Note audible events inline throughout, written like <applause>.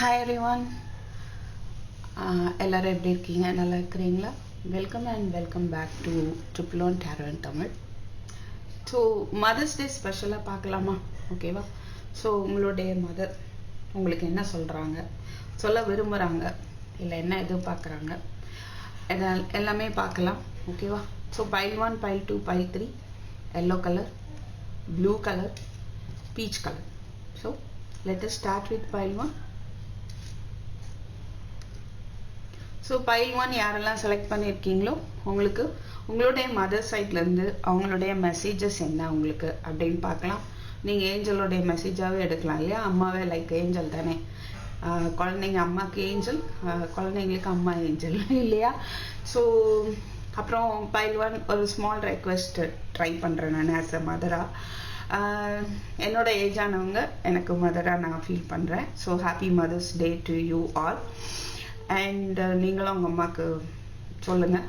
Hi ரி one எல்லோரும் எப்படி இருக்கீங்க? நல்லா இருக்கிறீங்களா? Welcome and welcome back to ட்ரிப்ளோன் one Tamil so mother's day ஸ்பெஷலாக பார்க்கலாமா? ஓகேவா ஸோ உங்களுடைய மதர் உங்களுக்கு என்ன சொல்கிறாங்க சொல்ல விரும்புகிறாங்க இல்லை என்ன எதிர்பார்க்குறாங்க? எல்லாம் எல்லாமே பார்க்கலாம். ஓகேவா so pile one pile two pile three yellow colour blue colour peach colour so let start with pile one so pile one யாரெல்லாம் செலக்ட் பண்ணியிருக்கீங்களோ உங்களுக்கு உங்களுடைய மதர் சைட்லேருந்து அவங்களுடைய மெசேஜஸ் என்ன உங்களுக்கு அப்படின்னு பார்க்கலாம். நீங்கள் ஏஞ்சலோடைய மெசேஜாகவே எடுக்கலாம் இல்லையா? அம்மாவே லைக் ஏஞ்சல் தானே. குழந்தைங்க அம்மாவுக்கு ஏஞ்சல் குழந்தைங்களுக்கு அம்மா ஏஞ்சல் <laughs> இல்லையா? ஸோ அப்புறம் பைல் ஒன் ஒரு ஸ்மால் ரெக்வெஸ்ட் ட்ரை பண்ணுறேன் நான் ஆஸ் அ மதராக என்னோட ஏஜ் ஆனவங்க எனக்கு மதராக நான் ஃபீல் பண்ணுறேன் so happy mother's day to you all and uh, நீங்களும் உங்கள் அம்மாவுக்கு சொல்லுங்கள்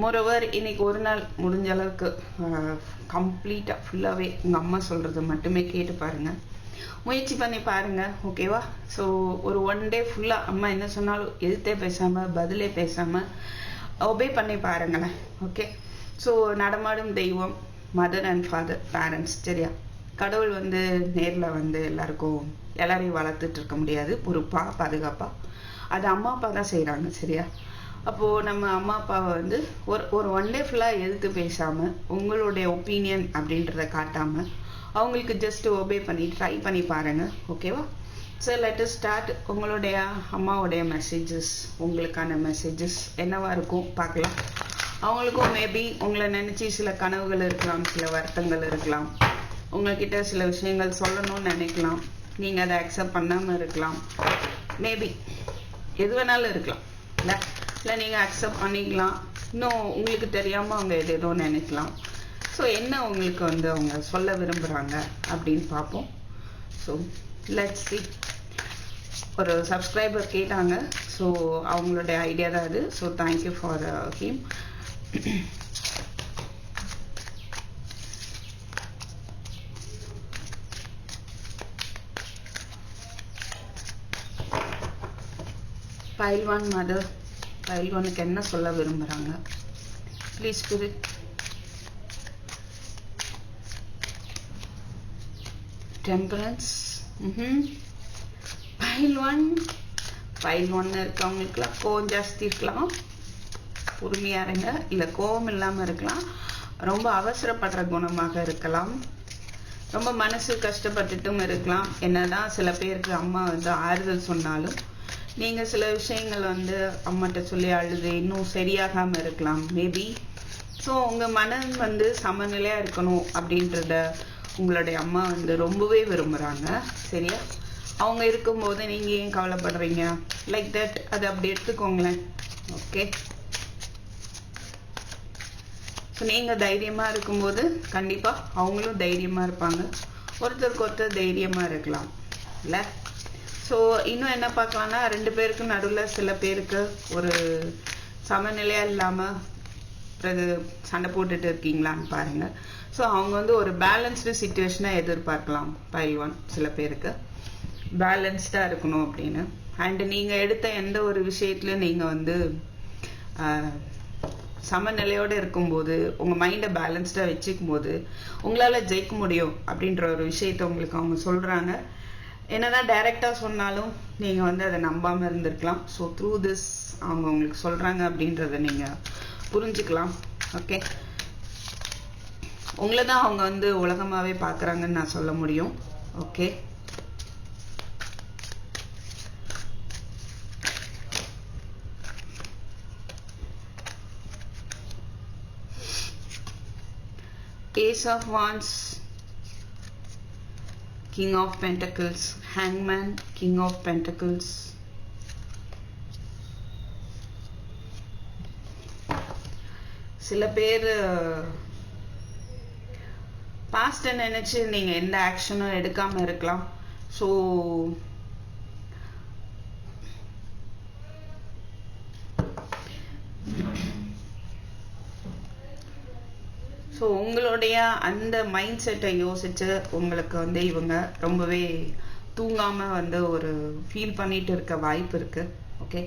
மோரோவர் இன்னைக்கு ஒரு நாள் முடிஞ்ச அளவுக்கு கம்ப்ளீட்டாக ஃபுல்லாகவே உங்கள் அம்மா சொல்கிறது மட்டுமே கேட்டு பாருங்கள் முயற்சி பண்ணி பாருங்கள் ஓகேவா ஸோ ஒரு ஒன் டே ஃபுல்லாக அம்மா என்ன சொன்னாலும் எதிர்த்தே பேசாமல் பதிலே பேசாமல் ஒபே பண்ணி பாருங்களேன் ஓகே ஸோ நடமாடும் தெய்வம் மதர் அண்ட் ஃபாதர் பேரண்ட்ஸ் சரியா? கடவுள் வந்து நேரில் வந்து எல்லாருக்கும் எல்லாரையும் வளர்த்துட்டு இருக்க முடியாது. பொறுப்பாக பாதுகாப்பாக அது அம்மா அப்பா தான் செய்கிறாங்க சரியா? அப்போது நம்ம அம்மா அப்பாவை வந்து ஒரு ஒரு ஒன் டே ஃபுல்லாக எதிர்த்து பேசாமல் உங்களுடைய ஒப்பீனியன் அப்படின்றத காட்டாமல் அவங்களுக்கு ஜஸ்ட் ஒபே பண்ணி ட்ரை பண்ணி பாருங்கள் ஓகேவா ஸோ லெட் ஸ்டார்ட் உங்களுடைய அம்மாவுடைய மெசேஜஸ் உங்களுக்கான மெசேஜஸ் என்னவாக இருக்கும் பார்க்கலாம். அவங்களுக்கும் மேபி உங்களை நினச்சி சில கனவுகள் இருக்கலாம் சில வருத்தங்கள் இருக்கலாம். உங்கள்கிட்ட சில விஷயங்கள் சொல்லணும்னு நினைக்கலாம். நீங்கள் அதை அக்செப்ட் பண்ணாமல் இருக்கலாம். மேபி எது வேணாலும் இருக்கலாம். இல்லை இல்லை நீங்கள் அக்செப்ட் பண்ணிக்கலாம். இன்னும் உங்களுக்கு தெரியாமல் அவங்க எது ஏதோ நினைக்கலாம். ஸோ என்ன உங்களுக்கு வந்து அவங்க சொல்ல விரும்புகிறாங்க அப்படின்னு பார்ப்போம். ஸோ லெட்ஸ் சி ஒரு சப்ஸ்கிரைபர் கேட்டாங்க. ஸோ அவங்களுடைய ஐடியா தான் அது. So thank you for him pile one mother. பயில்வானுக்கு ஒனுக்கு என்ன சொல்ல விரும்புகிறாங்க ப்ளீஸ் குரு டெம்பரன்ஸ் ம் பைல் ஒன் பைல் ஒன்று இருக்கவங்களுக்குலாம் கோவம் ஜாஸ்தி இருக்கலாம். பொறுமையாக இருங்க. இல்லை கோவம் இல்லாமல் இருக்கலாம். ரொம்ப அவசரப்படுற குணமாக இருக்கலாம். ரொம்ப மனசு கஷ்டப்பட்டுட்டும் இருக்கலாம். என்னதான் சில பேருக்கு அம்மா வந்து ஆறுதல் சொன்னாலும் நீங்கள் சில விஷயங்கள் வந்து அம்மாட்ட சொல்லி அழுது இன்னும் சரியாகாமல் இருக்கலாம் மேபி ஸோ உங்கள் மனம் வந்து சமநிலையாக இருக்கணும் அப்படின்றத உங்களுடைய அம்மா வந்து ரொம்பவே விரும்புகிறாங்க சரியா? அவங்க இருக்கும்போது நீங்கள் ஏன் கவலைப்படுறீங்க? லைக் தட் அதை அப்படி எடுத்துக்கோங்களேன் ஓகே ஸோ நீங்கள் தைரியமாக இருக்கும்போது கண்டிப்பாக அவங்களும் தைரியமாக இருப்பாங்க. ஒருத்தருக்கு ஒருத்தர் தைரியமாக இருக்கலாம் இல்லை? ஸோ இன்னும் என்ன பார்க்கலாம்னா ரெண்டு பேருக்கு நடுவில் சில பேருக்கு ஒரு சமநிலையாக இல்லாமல் பிறகு சண்டை போட்டுட்டு இருக்கீங்களான்னு பாருங்கள் ஸோ அவங்க வந்து ஒரு பேலன்ஸ்டு சுச்சுவேஷனை எதிர்பார்க்கலாம் பைல் ஒன் சில பேருக்கு. பேலன்ஸ்டாக இருக்கணும் அப்படின்னு. அண்டு நீங்கள் எடுத்த எந்த ஒரு விஷயத்துலையும் நீங்கள் வந்து சமநிலையோடு இருக்கும்போது உங்கள் மைண்டை பேலன்ஸ்டாக வச்சுக்கும் போது உங்களால் ஜெயிக்க முடியும் அப்படின்ற ஒரு விஷயத்த உங்களுக்கு அவங்க சொல்கிறாங்க என்னதான் டைரெக்டாக சொன்னாலும் நீங்கள் வந்து அதை நம்பாமல் இருந்திருக்கலாம். ஸோ த்ரூ திஸ் அவங்க உங்களுக்கு சொல்கிறாங்க அப்படின்றத நீங்கள் புரிஞ்சுக்கலாம். ஓகே உங்களை தான் அவங்க வந்து உலகமாகவே பார்க்குறாங்கன்னு நான் சொல்ல முடியும். Okay Ace of Wands, King of Pentacles, Hangman, King of Pentacles. சில பேர் பாஸ்ட்டை நினச்சி நீங்கள் எந்த ஆக்ஷனும் எடுக்காமல் இருக்கலாம் ஸோ ஸோ உங்களுடைய அந்த மைண்ட் செட்டை யோசிச்சு உங்களுக்கு வந்து இவங்க ரொம்பவே தூங்காம வந்து ஒரு ஃபீல் பண்ணிட்டு இருக்க வாய்ப்பு இருக்கு. ஓகே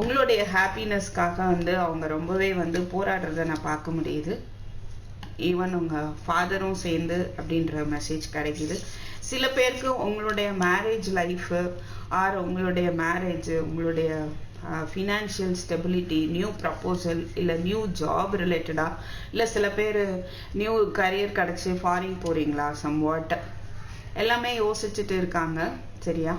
உங்களுடைய ஹாப்பினஸ்க்காக வந்து அவங்க ரொம்பவே வந்து போராடுறத நான் பார்க்க முடியுது. ஈவன் உங்கள் ஃபாதரும் சேர்ந்து அப்படின்ற மெசேஜ் கிடைக்குது. சில பேருக்கு உங்களுடைய மேரேஜ் லைஃப் ஆர் உங்களுடைய மேரேஜ் உங்களுடைய ஃபினான்ஷியல் ஸ்டெபிலிட்டி நியூ ப்ரப்போசல் இல்லை நியூ ஜாப் ரிலேட்டடாக இல்லை சில பேர் நியூ கரியர் கிடச்சி ஃபாரின் போகிறீங்களா சம் வாட் எல்லாமே யோசிச்சுட்டு இருக்காங்க. சரியா?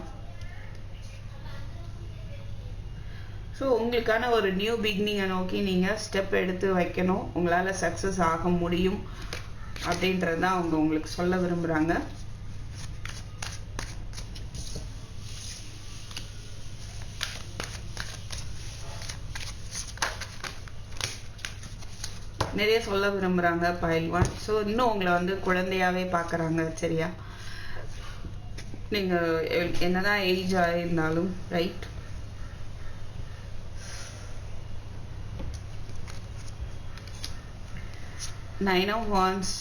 ஸோ உங்களுக்கான ஒரு நியூ பிகினிங்கை நோக்கி நீங்கள் ஸ்டெப் எடுத்து வைக்கணும். உங்களால் சக்ஸஸ் ஆக முடியும். அப்படின்றது தான் அவங்க உங்களுக்கு சொல்ல விரும்புகிறாங்க நிறைய சொல்ல விரும்புகிறாங்க பயில்வான் ஸோ இன்னும் உங்களை வந்து குழந்தையாவே பார்க்குறாங்க சரியா? நீங்கள் என்னதான் age ஆகியிருந்தாலும் right nine of wands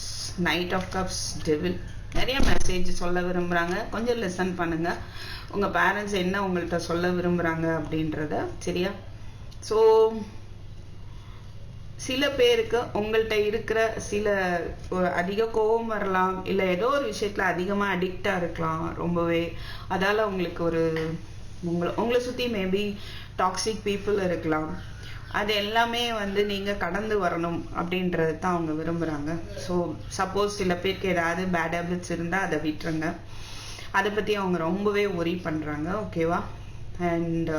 knight of cups devil நிறைய மெசேஜ் சொல்ல விரும்புகிறாங்க கொஞ்சம் லெசன் பண்ணுங்கள் உங்கள் பேரண்ட்ஸ் என்ன உங்கள்கிட்ட சொல்ல விரும்புகிறாங்க அப்படின்றத சரியா? ஸோ சில பேருக்கு உங்கள்கிட்ட இருக்கிற சில அதிக கோபம் வரலாம் இல்லை ஏதோ ஒரு விஷயத்தில் அதிகமாக அடிக்டாக இருக்கலாம் ரொம்பவே. அதால் உங்களுக்கு ஒரு உங்களை உங்களை சுற்றி மேபி டாக்ஸிக் பீப்புள் இருக்கலாம். அது எல்லாமே வந்து நீங்கள் கடந்து வரணும் அப்படின்றது தான் அவங்க விரும்புகிறாங்க ஸோ சப்போஸ் சில பேருக்கு ஏதாவது பேட் ஹேபிட்ஸ் இருந்தால் அதை விட்டுருங்க. அதை பற்றி அவங்க ரொம்பவே ஒரி பண்ணுறாங்க ஓகேவா அண்ட்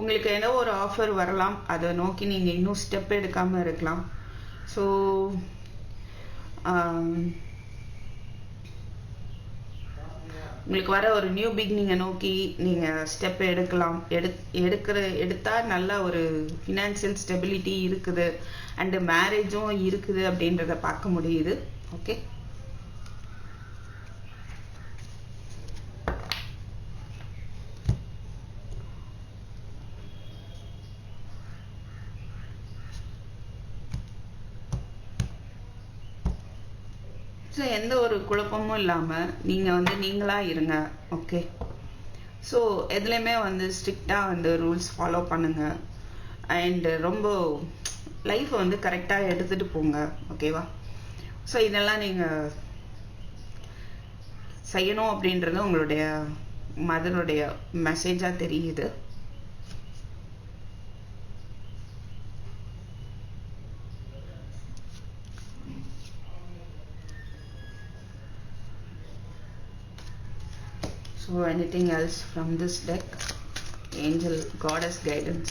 உங்களுக்கு ஏதோ ஒரு ஆஃபர் வரலாம். அதை நோக்கி நீங்கள் இன்னும் ஸ்டெப் எடுக்காமல் இருக்கலாம். ஸோ um, உங்களுக்கு வர ஒரு நியூ பிகினிங்கை நோக்கி நீங்கள் ஸ்டெப் எடுக்கலாம். எடு எடுக்கிற எடுத்தால் நல்ல ஒரு ஃபினான்ஷியல் ஸ்டெபிலிட்டி இருக்குது. அண்டு மேரேஜும் இருக்குது அப்படின்றத பார்க்க முடியுது. ஓகே ஸோ எந்த ஒரு குழப்பமும் இல்லாமல் நீங்கள் வந்து நீங்களாக இருங்க ஓகே ஸோ எதுலேயுமே வந்து ஸ்ட்ரிக்டாக வந்து ரூல்ஸ் ஃபாலோ பண்ணுங்க. அண்டு ரொம்ப லைஃப்பை வந்து கரெக்டாக எடுத்துகிட்டு போங்க ஓகேவா ஸோ இதெல்லாம் நீங்கள் செய்யணும் அப்படின்றது உங்களுடைய மதருடைய மெசேஜாக தெரியுது. So anything else from this deck? Angel, Goddess guidance.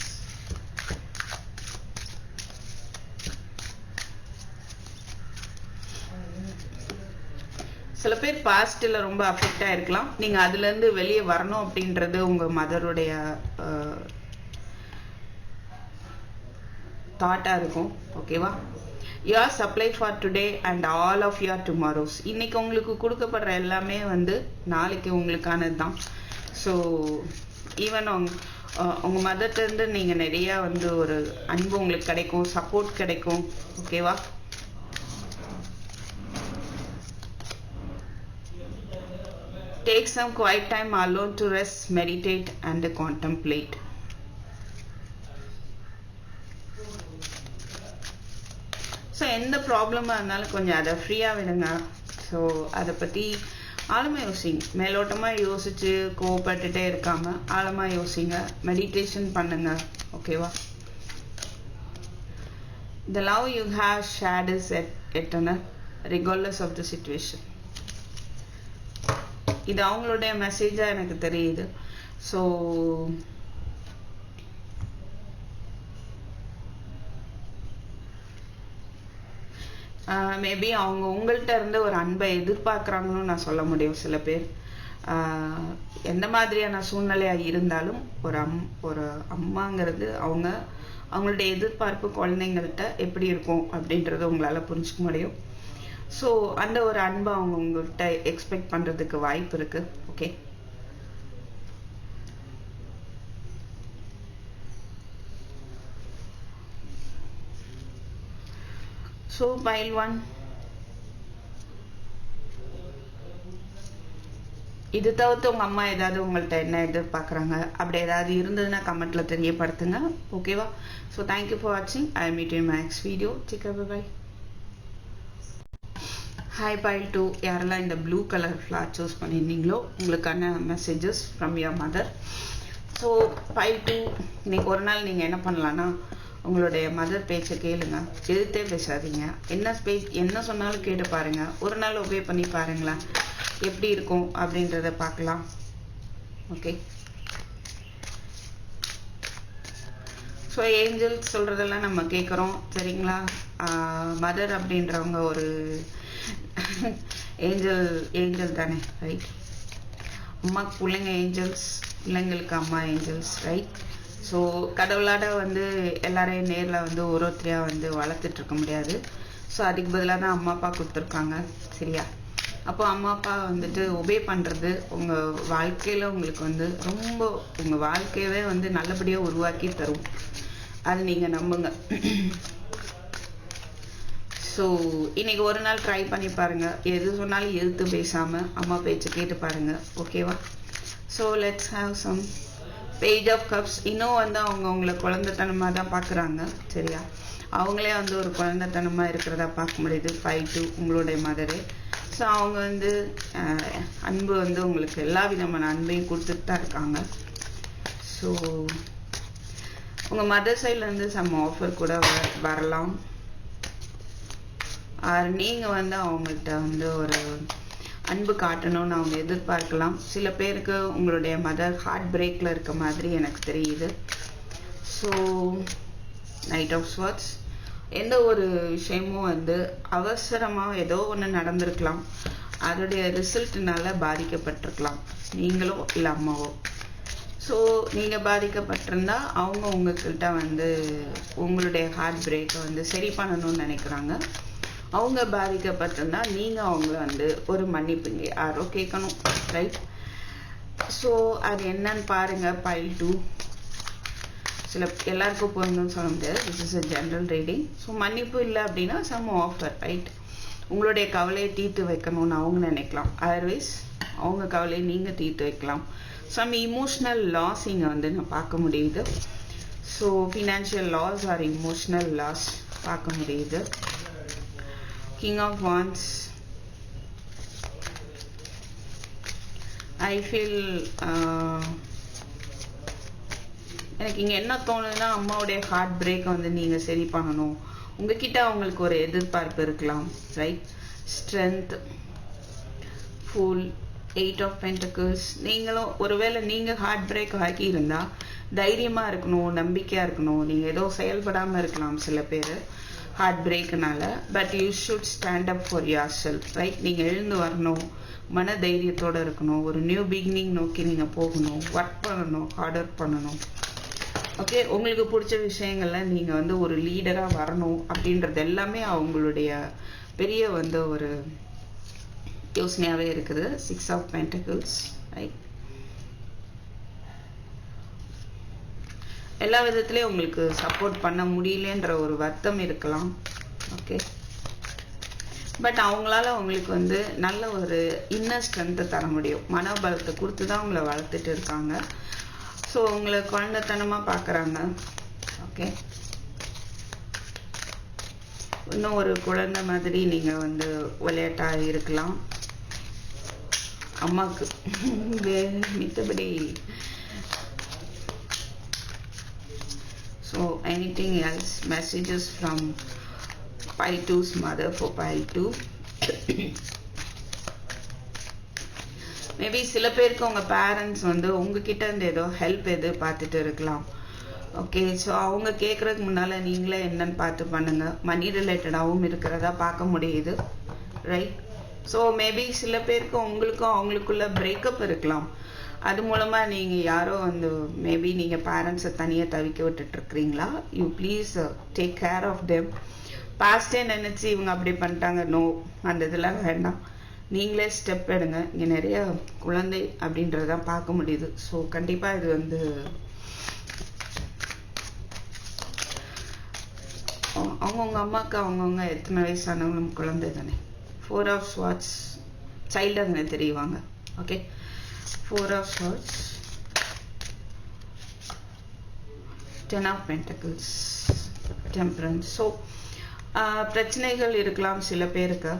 சில பேர் பாஸ்டில் ரொம்ப அஃபெக்ட் இருக்கலாம் நீங்கள் அதுலேருந்து வெளியே வரணும் அப்படின்றது உங்கள் மதருடைய தாட்டாக இருக்கும் ஓகேவா your supply for today and all of your tomorrows இன்னைக்கு உங்களுக்கு கொடுக்கப்படுற எல்லாமே வந்து நாளைக்கு உங்களுக்கானது தான் ஸோ ஈவன் அவங்க உங்க மதர்லேருந்து நீங்கள் நிறைய வந்து ஒரு அன்பு உங்களுக்கு கிடைக்கும் சப்போர்ட் கிடைக்கும். ஓகேவா take some quiet time alone to rest meditate and contemplate so எந்த ப்ராப்ளமாக இருந்தாலும் கொஞ்சம் அதை ஃப்ரீயாக விடுங்க. ஸோ அதை பற்றி ஆழமாக யோசிங்க. மேலோட்டமாக யோசித்து கோவப்பட்டுட்டே இருக்காமல் ஆழமாக யோசிங்க. மெடிடேஷன் பண்ணுங்க. ஓகேவா the love you have shared is Ed eternal regardless of the situation இது அவங்களுடைய மெசேஜாக எனக்கு தெரியுது. ஸோ மேபி அவங்க உங்கள்கிட்ட இருந்து ஒரு அன்பை எதிர்பார்க்குறாங்கன்னு நான் சொல்ல முடியும் சில பேர். எந்த மாதிரியான சூழ்நிலையாக இருந்தாலும் ஒரு அம் ஒரு அம்மாங்கிறது அவங்க அவங்களுடைய எதிர்பார்ப்பு குழந்தைங்கள்ட்ட எப்படி இருக்கும் அப்படின்றத உங்களால் புரிஞ்சுக்க முடியும். ஸோ அந்த ஒரு அன்பை அவங்க உங்கள்கிட்ட எக்ஸ்பெக்ட் பண்ணுறதுக்கு வாய்ப்பு இருக்குது ஓகே ஸோ பைல் ஒன் இது தவிர்த்து உங்கள் அம்மா ஏதாவது உங்கள்கிட்ட என்ன எதிர்பார்க்குறாங்க? அப்படி ஏதாவது இருந்ததுன்னா கமெண்ட்டில் தெரியப்படுத்துங்க. ஓகேவா ஸோ தேங்க்யூ ஃபார் வாட்சிங் I meet in next video Shikhar bye hi pile two யாரெல்லாம் இந்த ப்ளூ கலர் ஃப்ளார் சூஸ் பண்ணியிருந்தீங்களோ உங்களுக்கான messages from your mother so pile two இன்னைக்கு ஒரு நாள் நீங்கள் என்ன பண்ணலான்னா உங்களுடைய மதர் பேச்சை கேளுங்க. எதிர்த்தே பேசாதீங்க. என்ன பேச் என்ன சொன்னாலும் கேட்டு பாருங்க. ஒரு நாள் ஒபே பண்ணி பாருங்களேன். எப்படி இருக்கும் அப்படின்றத பார்க்கலாம். ஓகே ஸோ ஏஞ்சல் சொல்கிறதெல்லாம் நம்ம கேட்குறோம் சரிங்களா? மதர் அப்படின்றவங்க ஒரு ஏஞ்சல் ஏஞ்சல் தானே ரைட் அம்மா பிள்ளைங்க ஏஞ்சல்ஸ் பிள்ளைங்களுக்கு அம்மா ஏஞ்சல்ஸ் ரைட் ஸோ கடவுளாட வந்து எல்லாரையும் நேரில் வந்து ஒரு ஒருத்தரையாக வந்து வளர்த்துட்டு இருக்க முடியாது. ஸோ அதுக்கு பதிலாக தான் அம்மா அப்பா கொடுத்துருக்காங்க. சரியா? அப்போ அம்மா அப்பா வந்துட்டு ஒபே பண்ணுறது உங்கள் வாழ்க்கையில் உங்களுக்கு வந்து ரொம்ப உங்கள் வாழ்க்கையவே வந்து நல்லபடியாக உருவாக்கி தரும். அது நீங்கள் நம்புங்க. ஸோ இன்னைக்கு ஒரு நாள் ட்ரை பண்ணி பாருங்கள் எது சொன்னாலும் எதிர்த்து பேசாமல் அம்மா பேச்சு கேட்டு பாருங்கள் ஓகேவா so let's have some page of cups இன்னும் வந்து அவங்க உங்களை குழந்தைத்தனமாக தான் பார்க்குறாங்க சரியா? அவங்களே வந்து ஒரு குழந்தைத்தனமாக இருக்கிறதா பார்க்க முடியுது. ஃபைவ் டு உங்களுடைய மதரே ஸோ அவங்க வந்து அன்பு வந்து உங்களுக்கு எல்லா விதமான அன்பையும் கொடுத்துட்டு தான் இருக்காங்க. ஸோ உங்கள் மதர் சைட்லேருந்து சம் ஆஃபர் கூட வ- வரலாம். ஆர் நீங்கள் வந்து அவங்கள்ட்ட வந்து ஒரு அன்பு காட்டணும்னு அவங்க எதிர்பார்க்கலாம். சில பேருக்கு உங்களுடைய மதர் ஹார்ட் பிரேக்கில் இருக்க மாதிரி எனக்கு தெரியுது. ஸோ நைட் ஆஃப் ஸ்வாட்ஸ் எந்த ஒரு விஷயமும் வந்து அவசரமாக ஏதோ ஒன்று நடந்திருக்கலாம். அதோடைய ரிசல்ட்னால பாதிக்கப்பட்டிருக்கலாம். நீங்களோ இல்லை அம்மாவோ. ஸோ நீங்கள் பாதிக்கப்பட்டிருந்தா அவங்க உங்ககிட்ட வந்து உங்களுடைய ஹார்ட் பிரேக்கை வந்து சரி பண்ணணும்னு நினைக்கிறாங்க. அவங்க பாதிக்கப்பட்டிருந்தா நீங்கள் அவங்கள வந்து ஒரு மன்னிப்புங்க யாரோ கேட்கணும் ரைட் ஸோ அது என்னன்னு பாருங்கள் பைல் டூ சில எல்லாருக்கும் பொருந்தும்னு சொல்ல முடியாது this is a general reading so மன்னிப்பு இல்லை அப்படின்னா சம் ஆஃபர் ரைட் உங்களுடைய கவலையை தீர்த்து வைக்கணும்னு அவங்க நினைக்கலாம். அதர்வைஸ் அவங்க கவலையை நீங்கள் தீர்த்து வைக்கலாம். சம் இமோஷ்னல் லாஸ் இங்கே வந்து நான் பார்க்க முடியுது. So financial loss or emotional loss பார்க்க முடியுது. King of Wands. I feel எனக்கு இங்கே என்ன தோணுதுன்னா அம்மாவுடைய ஹார்ட் பிரேக் வந்து நீங்கள் சரி பண்ணணும். உங்ககிட்ட அவங்களுக்கு ஒரு எதிர்பார்ப்பு இருக்கலாம் right strength full eight of pentacles நீங்களும் ஒருவேளை நீங்கள் ஹார்ட் பிரேக் ஆகி இருந்தால் தைரியமாக இருக்கணும் நம்பிக்கையாக இருக்கணும். நீங்கள் ஏதோ செயல்படாமல் இருக்கலாம் சில பேர். Heart பிரேக்குனால but you should stand up for yourself right நீங்கள் எழுந்து வரணும் மன தைரியத்தோடு இருக்கணும் ஒரு நியூ பிகினிங் நோக்கி நீங்கள் போகணும் ஒர்க் பண்ணணும் ஹார்ட் ஒர்க் பண்ணணும். ஓகே உங்களுக்கு பிடிச்ச விஷயங்கள்ல நீங்கள் வந்து ஒரு லீடராக வரணும் அப்படின்றது எல்லாமே அவங்களுடைய பெரிய வந்து ஒரு யோசனையாகவே இருக்குது. சிக்ஸ் ஆஃப் பென்டகிள்ஸ் ரைட் எல்லா விதத்துலேயும் உங்களுக்கு சப்போர்ட் பண்ண முடியலன்ற ஒரு வருத்தம் இருக்கலாம். ஓகே பட் அவங்களால உங்களுக்கு வந்து நல்ல ஒரு இன்னர் ஸ்ட்ரென்த்தை தர முடியும். மனோபலத்தை கொடுத்து தான் உங்களை வளர்த்துட்டு இருக்காங்க. ஸோ உங்களை குழந்தைத்தனமாக பார்க்குறாங்க ஓகே இன்னும் ஒரு குழந்தை மாதிரி நீங்கள் வந்து விளையாட்டாக இருக்கலாம். அம்மாவுக்கு <laughs> மித்தபடி so anything else messages from pi 2's mother for pi 2 maybe சில பேருக்கு உங்கள் பேரண்ட்ஸ் வந்து உங்ககிட்ட இருந்து ஏதோ ஹெல்ப் எது பார்த்துட்டு இருக்கலாம். ஓகே ஸோ அவங்க கேட்குறதுக்கு முன்னால் நீங்களே என்னன்னு பார்த்து பண்ணுங்க. மணி ரிலேட்டடாகவும் இருக்கிறதா பார்க்க முடியுது. ரைட் ஸோ மேபி சில பேருக்கு உங்களுக்கும் அவங்களுக்குள்ள பிரேக்கப் இருக்கலாம். அது மூலமாக நீங்கள் யாரோ வந்து மேபி நீங்கள் பேரண்ட்ஸை தனியாக தவிக்க விட்டுட்டிருக்கிறீங்களா? You please take care of them paste நினச்சி இவங்க அப்படி பண்ணிட்டாங்க. நோ அந்த இதெல்லாம் வேண்டாம். நீங்களே ஸ்டெப் எடுங்க. இங்கே நிறைய குழந்தை அப்படின்றதான் பார்க்க முடியுது. ஸோ கண்டிப்பாக இது வந்து அவங்க- அம்மாவுக்கு அவங்கவுங்க எத்தனை வயசானவங்களும் குழந்தை தானே ஃபோர் ஆஃப் ஸ்வாட்ஸ் சைல்டாக தானே தெரியுவாங்க. Okay four of swords ten of pentacles. Temperance. So uh, பிரச்சனைகள் இருக்கலாம் சில பேருக்கு.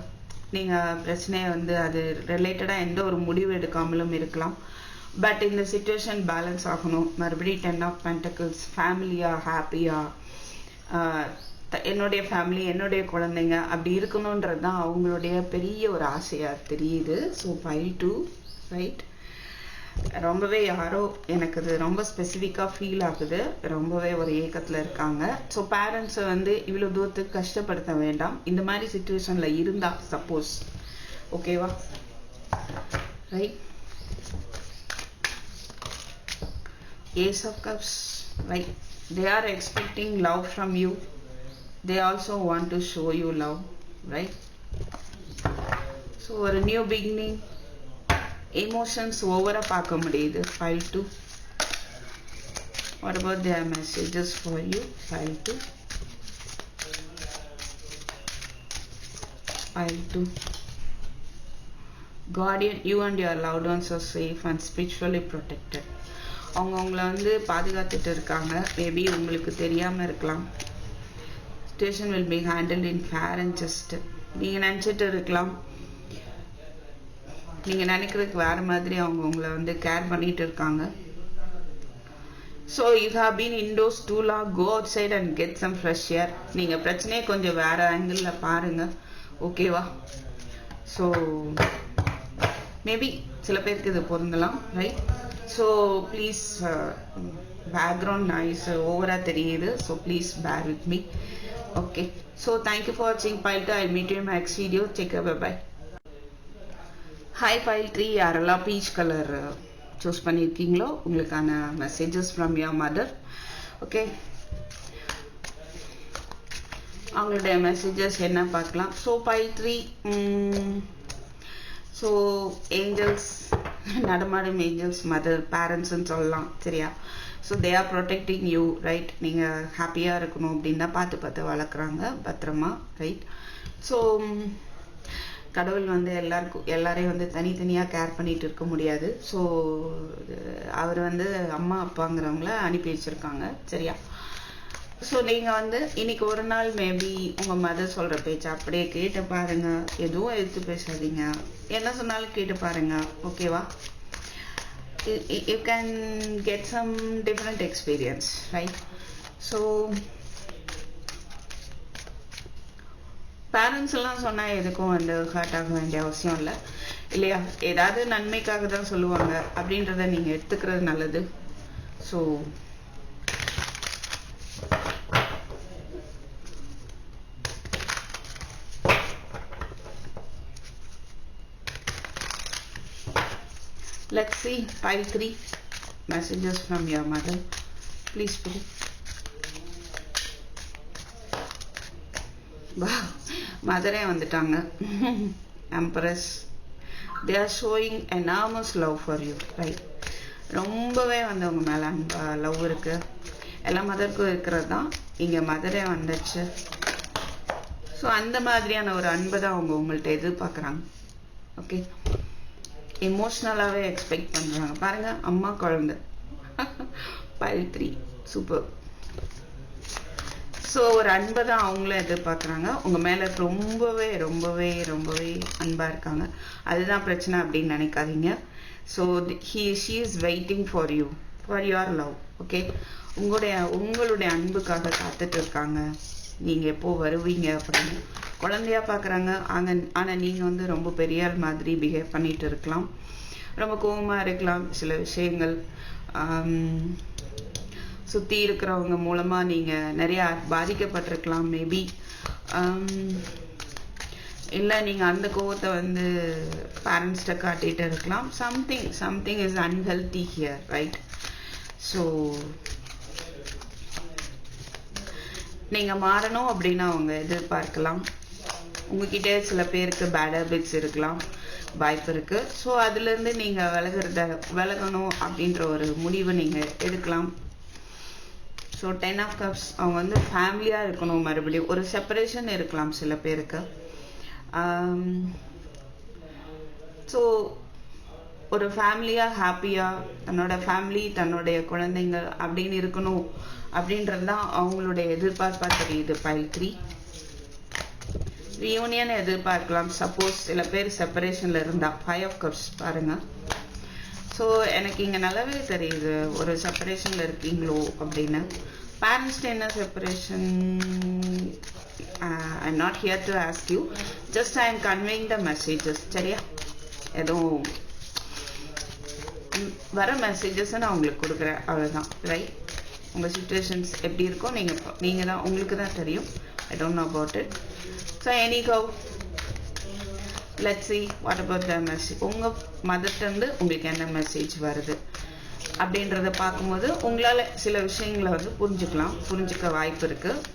நீங்கள் பிரச்சனையை வந்து அது ரிலேட்டடாக எந்த ஒரு முடிவு எடுக்காமலும் இருக்கலாம். பட் இந்த சுச்சுவேஷன் பேலன்ஸ் ஆகணும். மறுபடியும் டென் ஆஃப் பென்டக்கிள்ஸ் ஃபேமிலியாக ஹாப்பியாக என்னுடைய ஃபேமிலி என்னுடைய குழந்தைங்க அப்படி இருக்கணுன்றது தான் அவங்களுடைய பெரிய ஒரு ஆசையாக தெரியுது. ஸோ ஃபைவ் டூ ரைட் ரொம்பவே யாரோ எனக்கு அது ரொம்ப ஸ்பெசிஃபிக்காக ஃபீல் ஆகுது. ரொம்பவே ஒரு ஏக்கத்தில் இருக்காங்க. ஸோ பேரண்ட்ஸை வந்து இவ்வளோ தூரத்துக்கு கஷ்டப்படுத்த வேண்டாம். இந்த மாதிரி சுச்சுவேஷனில் இருந்தால் சப்போஸ் ஓகேவா right ace of cups right they are expecting love from you they also want to show you love right so ஒரு நியூ பிகினிங் எமோஷன்ஸ் ஓவராக பார்க்க முடியுது five two what about their messages for you five two five two guardian you and your loved ones are safe and spiritually protected அவங்க அவங்கள வந்து பாதுகாத்துட்டு இருக்காங்க maybe உங்களுக்கு தெரியாமல் இருக்கலாம் situation will be handle in fair and just நீங்கள் நினச்சிட்டு இருக்கலாம் நீங்கள் நினைக்கிறதுக்கு வேற மாதிரி அவங்க உங்களை வந்து கேர் பண்ணிகிட்டு இருக்காங்க. So you have been indoors too law go outside and get some fresh air நீங்கள் பிரச்சனையை கொஞ்சம் வேறு ஆங்கிளில் பாருங்க. ஓகேவா ஸோ மேபி சில பேருக்கு இது பொருந்தலாம் right so please background noise ஓவராக தெரியுது. So please bear with me okay so thank you for வாட்சிங் pile I meet you next video check bye hi hi file three யாரெல்லாம் பீச் கலர் சூஸ் பண்ணியிருக்கீங்களோ உங்களுக்கான messages from your mother okay அவங்களுடைய messages என்ன பார்க்கலாம்? So file three so angels நடமாடும் angels mother பேரண்ட்ஸ்ன்னு சொல்லலாம் சரியா? So they are protecting you right நீங்கள் ஹாப்பியாக இருக்கணும் அப்படின்னு தான் பார்த்து பார்த்து வளர்க்குறாங்க பத்திரமா ரைட் ஸோ கடவுள் வந்து எல்லாருக்கும் எல்லாரையும் வந்து தனித்தனியாக கேர் பண்ணிட்டு இருக்க முடியாது. ஸோ அவர் வந்து அம்மா அப்பாங்கிறவங்கள அனுப்பி வச்சுருக்காங்க. சரியா? ஸோ நீங்கள் வந்து இன்னைக்கு ஒரு நாள் மேபி உங்கள் மதர் சொல்கிற பேச்சு அப்படியே கேட்டு பாருங்க. எதுவும் எடுத்து பேசாதீங்க. என்ன சொன்னாலும் கேட்டு பாருங்க. ஓகேவா you can get some different experience right? So parents எல்லாம் சொன்னா எதுக்கும் வந்து ஹர்ட் ஆக வேண்டிய அவசியம் இல்லை. இல்லையா? ஏதாவது நன்மைக்காக தான் சொல்லுவாங்க. அப்படின்றத நீங்க எடுத்துக்கிறது நல்லது. So Let's see. File 3 messages from your mother. Please put. Wow, Madurai வந்துட்டாங்க. Empress they are showing enormous love for you right ரொம்பவே வந்து அவங்க மேலே அன்பா லவ் இருக்குது எல்லா மதருக்கும் இருக்கிறது தான் இங்கே மதுரை வந்துச்சு. ஸோ அந்த மாதிரியான ஒரு அன்பை தான் அவங்க உங்கள்கிட்ட எதிர்பார்க்குறாங்க. ஓகே எமோஷ்னலாகவே எக்ஸ்பெக்ட் பண்ணுறாங்க பாருங்கள் அம்மா குழந்தை. பைல் த்ரீ சூப்பர் ஸோ ஒரு அன்பை தான் அவங்களும் எதிர்பார்க்குறாங்க. உங்கள் மேலே ரொம்பவே ரொம்பவே ரொம்பவே அன்பாக இருக்காங்க. அதுதான் பிரச்சனை அப்படின்னு நினைக்காதீங்க. So he she is waiting for you for your love okay உங்களுடைய உங்களுடைய அன்புக்காக காத்துட்டு இருக்காங்க. நீங்கள் எப்போது வருவீங்க அப்படின்னு குழந்தையா பார்க்குறாங்க ஆங்க ஆனால் நீங்கள் வந்து ரொம்ப பெரியார் மாதிரி பிஹேவ் பண்ணிகிட்டு இருக்கலாம். ரொம்ப கோபமாக இருக்கலாம். சில விஷயங்கள் um, சுற்றி இருக்கிறவங்க மூலமாக நீங்கள் நிறையா பாதிக்கப்பட்டிருக்கலாம் மேபி um, இல்லை நீங்கள் அந்த கோவத்தை வந்து பேரண்ட்ஸ்கிட்ட காட்டிகிட்டு இருக்கலாம். Something something is unhealthy here right so நீங்கள் மாறணும் அப்படின்னு அவங்க எதிர்பார்க்கலாம். உங்ககிட்ட சில பேருக்கு பேட் ஹேபிட்ஸ் இருக்கலாம் வாய்ப்பு இருக்குது ஸோ அதுலேருந்து நீங்கள் விலகிறத விலகணும் அப்படின்ற ஒரு முடிவை நீங்கள் எடுக்கலாம். ஸோ டென் ஆஃப் கப்ஸ் அவங்க வந்து ஃபேமிலியாக இருக்கணும் மறுபடியும் ஒரு செப்பரேஷன் இருக்கலாம் சில பேருக்கு. Um, ஸோ ஒரு ஃபேமிலியாக ஹாப்பியாக தன்னோட ஃபேமிலி தன்னுடைய குழந்தைங்க அப்படின்னு இருக்கணும் அப்படின்றது தான் அவங்களுடைய எதிர்பார்ப்பாக தெரியுது பைல் த்ரீ ரியூனியன் எதிர்பார்க்கலாம். சப்போஸ் சில பேர் செப்பரேஷனில் இருந்தால் ஃபைவ் ஆஃப் கப்ஸ் பாருங்கள் ஸோ எனக்கு இங்கே நல்லாவே தெரியுது ஒரு செப்பரேஷனில் இருக்கீங்களோ அப்படின்னு. பேரண்ட்ஸ் என்ன separation I not here to ask you just I am conveying the messages சரியா? எதுவும் வர மெசேஜஸை நான் உங்களுக்கு கொடுக்குறேன். அவ்வளோதான் ரைட் உங்கள் சுச்சுவேஷன்ஸ் எப்படி இருக்கோ நீங்கள் நீங்கள் தான் உங்களுக்கு தான் தெரியும். I don't know about it so anyhow let see what about the message உங்கள் மதர்லேருந்து உங்களுக்கு என்ன மெசேஜ் வருது? அப்படின்றத பார்க்கும்போது உங்களால் சில விஷயங்களை வந்து புரிஞ்சுக்கலாம். புரிஞ்சுக்க வாய்ப்பு இருக்குது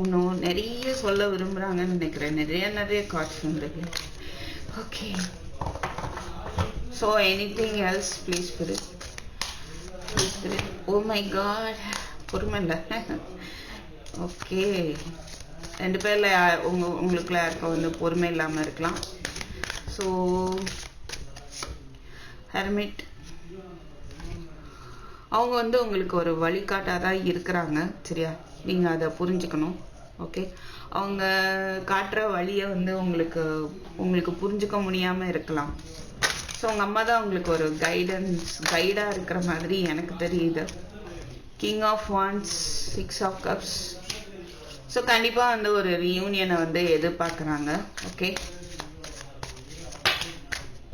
இன்னும் நிறைய சொல்ல விரும்புகிறாங்கன்னு நினைக்கிறேன். நிறைய நிறைய காட்சி வந்துருக்கு. Okay so anything else please Puri Oh சரி ஓ மை காட் பொறுமை இல்லை ஓகே ரெண்டு பேரில் உங்கள் உங்க உங்களுக்குள்ள யாருக்கும் வந்து பொறுமை இல்லாமல் இருக்கலாம். ஸோ ஹெர்மிட் அவங்க வந்து உங்களுக்கு ஒரு வழிகாட்டாக தான் இருக்கிறாங்க. சரியா? நீங்கள் அதை புரிஞ்சுக்கணும். ஓகே அவங்க காட்டுற வழியை வந்து உங்களுக்கு உங்களுக்கு புரிஞ்சுக்க முடியாமல் இருக்கலாம். ஸோ உங்கள் அம்மா தான் உங்களுக்கு ஒரு கைடன்ஸ் கைடாக இருக்கிற மாதிரி எனக்கு தெரியுது. King of wands six of cups so கண்டிப்பாக வந்து ஒரு ரியூனியனை வந்து எதிர்பார்க்குறாங்க. ஓகே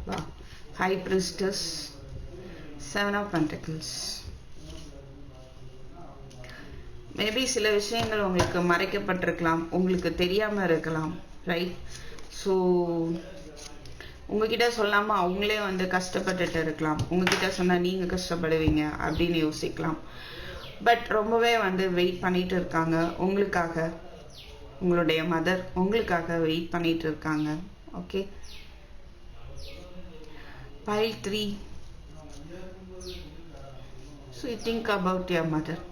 வா. High priestess seven of pentacles. Maybe சில விஷயங்கள் உங்களுக்கு மறைக்கப்பட்டிருக்கலாம். உங்களுக்கு தெரியாமல் இருக்கலாம். ரைட் ஸோ உங்ககிட்ட சொல்லாம அவங்களே வந்து கஷ்டப்பட்டுட்டு இருக்கலாம். உங்ககிட்ட சொன்னா நீங்க கஷ்டப்படுவீங்க அப்படின்னு யோசிக்கலாம். பட் ரொம்பவே வந்து வெயிட் பண்ணிட்டு இருக்காங்க. உங்களுக்காக உங்களுடைய மதர் உங்களுக்காக வெயிட் பண்ணிட்டு இருக்காங்க. Okay pile three so think about your mother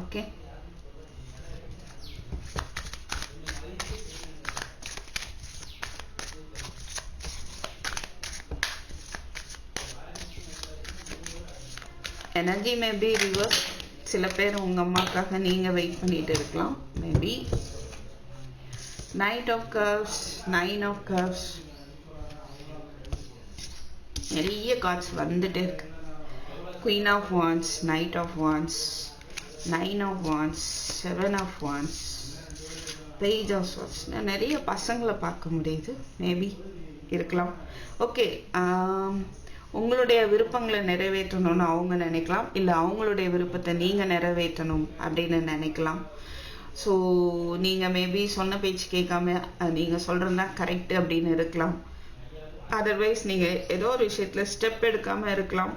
okay energy maybe reverse சில பேர் உங்க அம்மாக்காக நீங்க வெயிட் பண்ணிட்டு இருக்கலாம். Maybe knight of cups nine of cups நிறைய கார்ட்ஸ் வந்துட்டே இருக்கு. Queen of wands knight of wands nine of wands seven of wands page of Swords. நிறைய பசங்களை பார்க்க முடியுது. மேபி இருக்கலாம். ஓகே um, உங்களுடைய விருப்பங்களை நிறைவேற்றணும்னு அவங்க நினைக்கலாம். இல்லை அவங்களுடைய விருப்பத்தை நீங்கள் நிறைவேற்றணும் அப்படின்னு நினைக்கலாம். ஸோ நீங்கள் மேபி சொன்ன பேச்சு கேட்காம நீங்கள் நீங்க சொல்றது தான் கரெக்ட் அப்படின்னு இருக்கலாம். அதர்வைஸ் நீங்கள் ஏதோ ஒரு விஷயத்தில் ஸ்டெப் எடுக்காமல் இருக்கலாம்.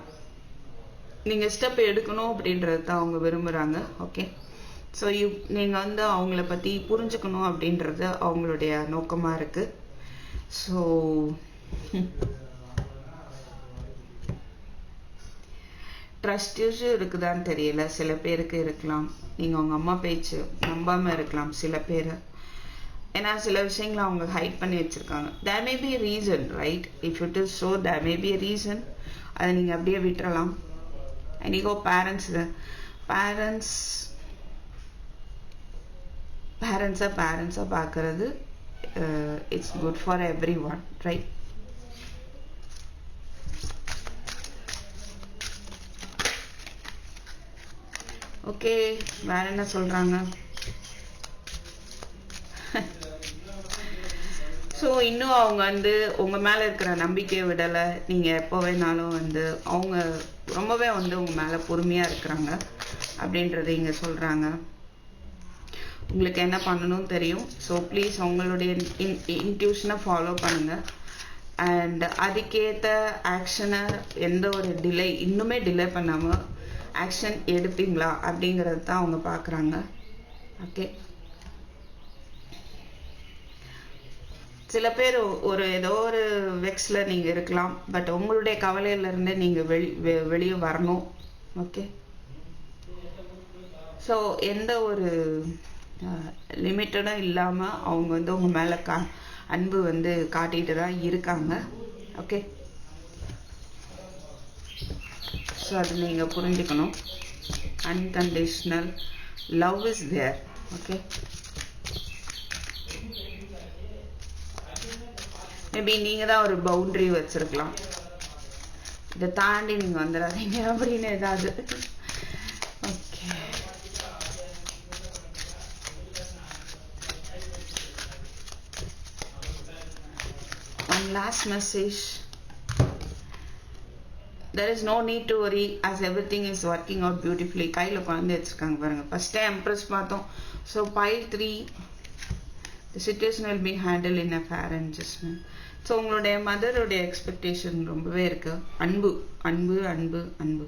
நீங்கள் ஸ்டெப் எடுக்கணும் அப்படின்றது தான் அவங்க விரும்புகிறாங்க ஓகே ஸோ யூ நீங்கள் வந்து அவங்கள பற்றி புரிஞ்சுக்கணும் அப்படின்றது அவங்களுடைய நோக்கமாக இருக்குது ஸோ <laughs> ட்ரஸ்ட் இஷ்யூ இருக்குதான்னு தெரியல. சில பேருக்கு இருக்கலாம். நீங்கள் உங்கள் அம்மா பேச்சு நம்பாமல் இருக்கலாம் சில பேர். ஏன்னா சில விஷயங்களை அவங்க ஹைட் பண்ணி வச்சிருக்காங்க. There may be reason right if it is so there may be reason அதை நீங்கள் அப்படியே விட்டுறலாம். அண்ட் பேரண்ட்ஸ் பேரண்ட்ஸ் பேரண்ட்ஸை பேரண்ட்ஸாக பார்க்குறது it's good for everyone right okay வேற என்ன சொல்றாங்க? ஸோ இன்னும் அவங்க வந்து உங்கள் மேலே இருக்கிற நம்பிக்கையை விடலை. நீங்கள் எப்போ வேணாலும் வந்து அவங்க ரொம்பவே வந்து உங்கள் மேலே பொறுமையாக இருக்கிறாங்க அப்படின்றத இங்கே சொல்கிறாங்க உங்களுக்கு என்ன பண்ணணும் தெரியும். ஸோ ப்ளீஸ் உங்களுடைய இன் இன்ட்யூஷனை ஃபாலோ பண்ணுங்கள் அண்ட் அதுக்கேற்ற ஆக்ஷனை எந்த ஒரு டிலே இன்னுமே டிலே பண்ணாமல் ஆக்ஷன் எடுப்பீங்களா அப்படிங்கிறது தான் அவங்க பார்க்குறாங்க ஓகே சில பேர் ஒரு ஏதோ ஒரு வெக்ஸில் நீங்கள் இருக்கலாம் பட் உங்களுடைய கவலையிலேருந்து நீங்கள் வெளி வெ- வெளியே வரணும். ஓகே ஸோ எந்த ஒரு லிமிட்டடும் இல்லாமல் அவங்க வந்து உங்கள் மேலே கா அன்பு வந்து காட்டிகிட்டு தான் இருக்காங்க. ஓகே ஸோ அது நீங்கள் புரிஞ்சுக்கணும். Unconditional love is there okay maybe நீங்கள் தான் ஒரு பவுண்ட்ரி வச்சுருக்கலாம். இதை தாண்டி நீங்கள் வந்துடாதீங்க அப்படின்னு ஏதாவது. Okay last message there is no need to worry worry everything is working out beautifully கையில் குழந்தை வச்சுருக்காங்க பாருங்க. ஃபஸ்ட்டே எம்ப்ரெஸ் பார்த்தோம். So pile three the situation will be handle in a fair and judgement so உங்களுடைய மதருடைய எக்ஸ்பெக்டேஷன் ரொம்பவே இருக்குது அன்பு அன்பு அன்பு அன்பு.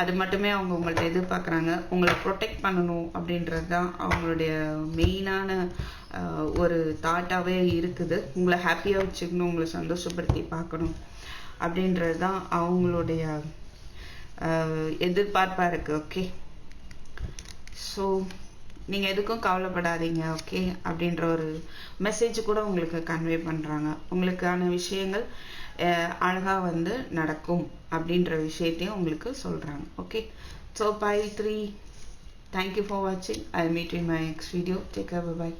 அது மட்டுமே அவங்க உங்கள்ட்ட எதிர்பார்க்குறாங்க. உங்களை ப்ரொடெக்ட் பண்ணணும் அப்படின்றது தான் அவங்களுடைய மெயினான ஒரு தாட்டாகவே இருக்குது. உங்களை ஹாப்பியாக வச்சுக்கணும் உங்களை சந்தோஷப்படுத்தி பார்க்கணும். அப்படின்றது தான் அவங்களுடைய எதிர்பார்ப்பாக இருக்குது ஓகே ஸோ நீங்கள் எதுக்கும் கவலைப்படாதீங்க ஓகே அப்படின்ற ஒரு மெசேஜ் கூட உங்களுக்கு கன்வே பண்ணுறாங்க உங்களுக்கான விஷயங்கள் அழகாக வந்து நடக்கும் அப்படின்ற விஷயத்தையும் உங்களுக்கு சொல்கிறாங்க okay so pile three thank you for வாட்சிங் I meet in my next video take bye